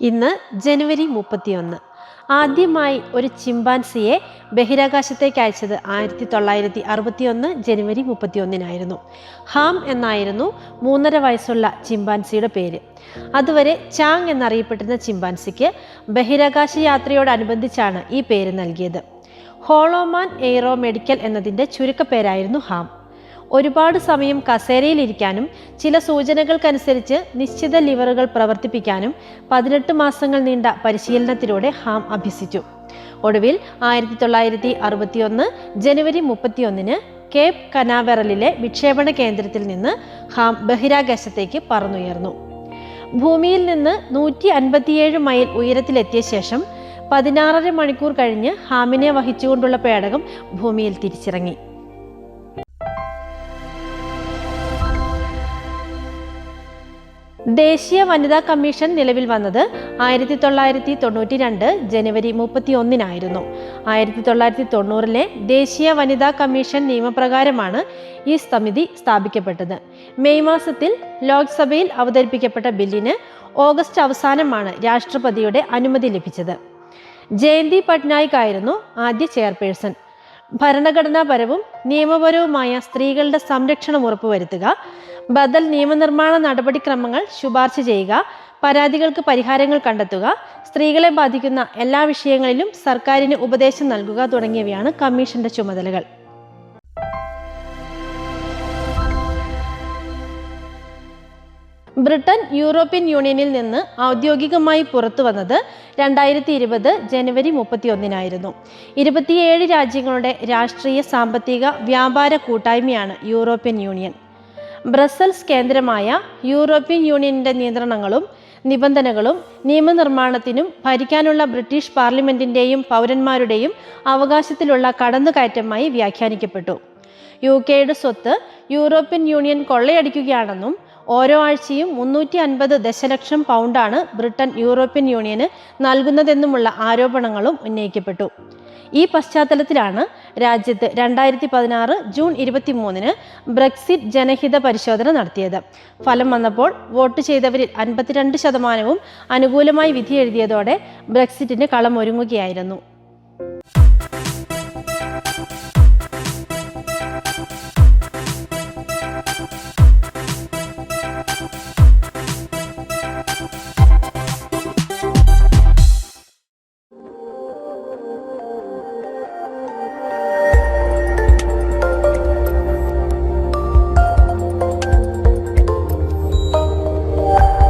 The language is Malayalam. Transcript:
ഇന്ന് ജനുവരി മുപ്പത്തിയൊന്ന്. ആദ്യമായി ഒരു ചിമ്പാൻസിയെ ബഹിരാകാശത്തേക്ക് അയച്ചത് ആയിരത്തി തൊള്ളായിരത്തി അറുപത്തിയൊന്ന് ജനുവരി മുപ്പത്തിയൊന്നിനായിരുന്നു. ഹാം എന്നായിരുന്നു മൂന്നര വയസ്സുള്ള ചിമ്പാൻസിയുടെ പേര്. അതുവരെ ചാങ് എന്നറിയപ്പെട്ടിരുന്ന ചിമ്പാൻസിക്ക് ബഹിരാകാശ യാത്രയോടനുബന്ധിച്ചാണ് ഈ പേര് നൽകിയത്. ഹോളോമാൻ എയ്റോ മെഡിക്കൽ എന്നതിന്റെ ചുരുക്കപ്പേരായിരുന്നു ഹാം. ഒരുപാട് സമയം കസേരയിലിരിക്കാനും ചില സൂചനകൾക്കനുസരിച്ച് നിശ്ചിത ലിവറുകൾ പ്രവർത്തിപ്പിക്കാനും പതിനെട്ട് മാസങ്ങൾ നീണ്ട പരിശീലനത്തിലൂടെ ഹാം അഭ്യസിച്ചു. ഒടുവിൽ ആയിരത്തി തൊള്ളായിരത്തി അറുപത്തിയൊന്ന് ജനുവരി മുപ്പത്തിയൊന്നിന് കേപ്പ് കനാവെറലിലെ വിക്ഷേപണ കേന്ദ്രത്തിൽ നിന്ന് ഹാം ബഹിരാകാശത്തേക്ക് പറന്നുയർന്നു. ഭൂമിയിൽ നിന്ന് നൂറ്റി അൻപത്തിയേഴ് മൈൽ ഉയരത്തിലെത്തിയ ശേഷം പതിനാറര മണിക്കൂർ കഴിഞ്ഞ് ഹാമിനെ വഹിച്ചുകൊണ്ടുള്ള പേടകം ഭൂമിയിൽ തിരിച്ചിറങ്ങി. ദേശീയ വനിതാ കമ്മീഷൻ നിലവിൽ വന്നത് ആയിരത്തി തൊള്ളായിരത്തി തൊണ്ണൂറ്റി രണ്ട് ജനുവരി മുപ്പത്തി ഒന്നിനായിരുന്നു ആയിരത്തി തൊള്ളായിരത്തി തൊണ്ണൂറിലെ ദേശീയ വനിതാ കമ്മീഷൻ നിയമപ്രകാരമാണ് ഈ സമിതി സ്ഥാപിക്കപ്പെട്ടത്. മെയ് മാസത്തിൽ ലോക്സഭയിൽ അവതരിപ്പിക്കപ്പെട്ട ബില്ലിന് ഓഗസ്റ്റ് അവസാനമാണ് രാഷ്ട്രപതിയുടെ അനുമതി ലഭിച്ചത്. ജയന്തി പട്നായിക് ആയിരുന്നു ആദ്യ ചെയർപേഴ്സൺ. ഭരണഘടനാപരവും നിയമപരവുമായ സ്ത്രീകളുടെ സംരക്ഷണം ഉറപ്പുവരുത്തുക. ബദൽ നിയമനിർമ്മാണ നടപടിക്രമങ്ങൾ ശുപാർശ ചെയ്യുക. പരാതികൾക്ക് പരിഹാരങ്ങൾ കണ്ടെത്തുക. സ്ത്രീകളെ ബാധിക്കുന്ന എല്ലാ വിഷയങ്ങളിലും സർക്കാരിന് ഉപദേശം നൽകുക തുടങ്ങിയവയാണ് കമ്മീഷന്റെ ചുമതലകൾ. ബ്രിട്ടൻ യൂറോപ്യൻ യൂണിയനിൽ നിന്ന് ഔദ്യോഗികമായി പുറത്തു വന്നത് രണ്ടായിരത്തി ഇരുപത് ജനുവരി മുപ്പത്തിയൊന്നിനായിരുന്നു. ഇരുപത്തിയേഴ് രാജ്യങ്ങളുടെ രാഷ്ട്രീയ സാമ്പത്തിക വ്യാപാര കൂട്ടായ്മയാണ് യൂറോപ്യൻ യൂണിയൻ. ബ്രസൽസ് കേന്ദ്രമായ യൂറോപ്യൻ യൂണിയന്റെ നിയന്ത്രണങ്ങളും നിബന്ധനകളും നിയമനിർമ്മാണത്തിനും ഭരിക്കാനുള്ള ബ്രിട്ടീഷ് പാർലമെന്റിന്റെയും പൗരന്മാരുടെയും അവകാശത്തിലുള്ള കടന്നുകയറ്റമായി വ്യാഖ്യാനിക്കപ്പെട്ടു. യു കെയുടെ സ്വത്ത് യൂറോപ്യൻ യൂണിയൻ കൊള്ളയടിക്കുകയാണെന്നും ഓരോ ആഴ്ചയും മുന്നൂറ്റി അൻപത് ദശലക്ഷം പൗണ്ടാണ് ബ്രിട്ടൻ യൂറോപ്യൻ യൂണിയന് നൽകുന്നതെന്നുമുള്ള ആരോപണങ്ങളും ഉന്നയിക്കപ്പെട്ടു. ഈ പശ്ചാത്തലത്തിലാണ് രാജ്യത്ത് രണ്ടായിരത്തി പതിനാറ് ജൂൺ ഇരുപത്തി മൂന്നിന് ബ്രെക്സിറ്റ് ജനഹിത പരിശോധന നടത്തിയത്. ഫലം വന്നപ്പോൾ വോട്ട് ചെയ്തവരിൽ അൻപത്തിരണ്ട് ശതമാനവും അനുകൂലമായി വിധി എഴുതിയതോടെ ബ്രെക്സിറ്റിന് കളമൊരുങ്ങുകയായിരുന്നു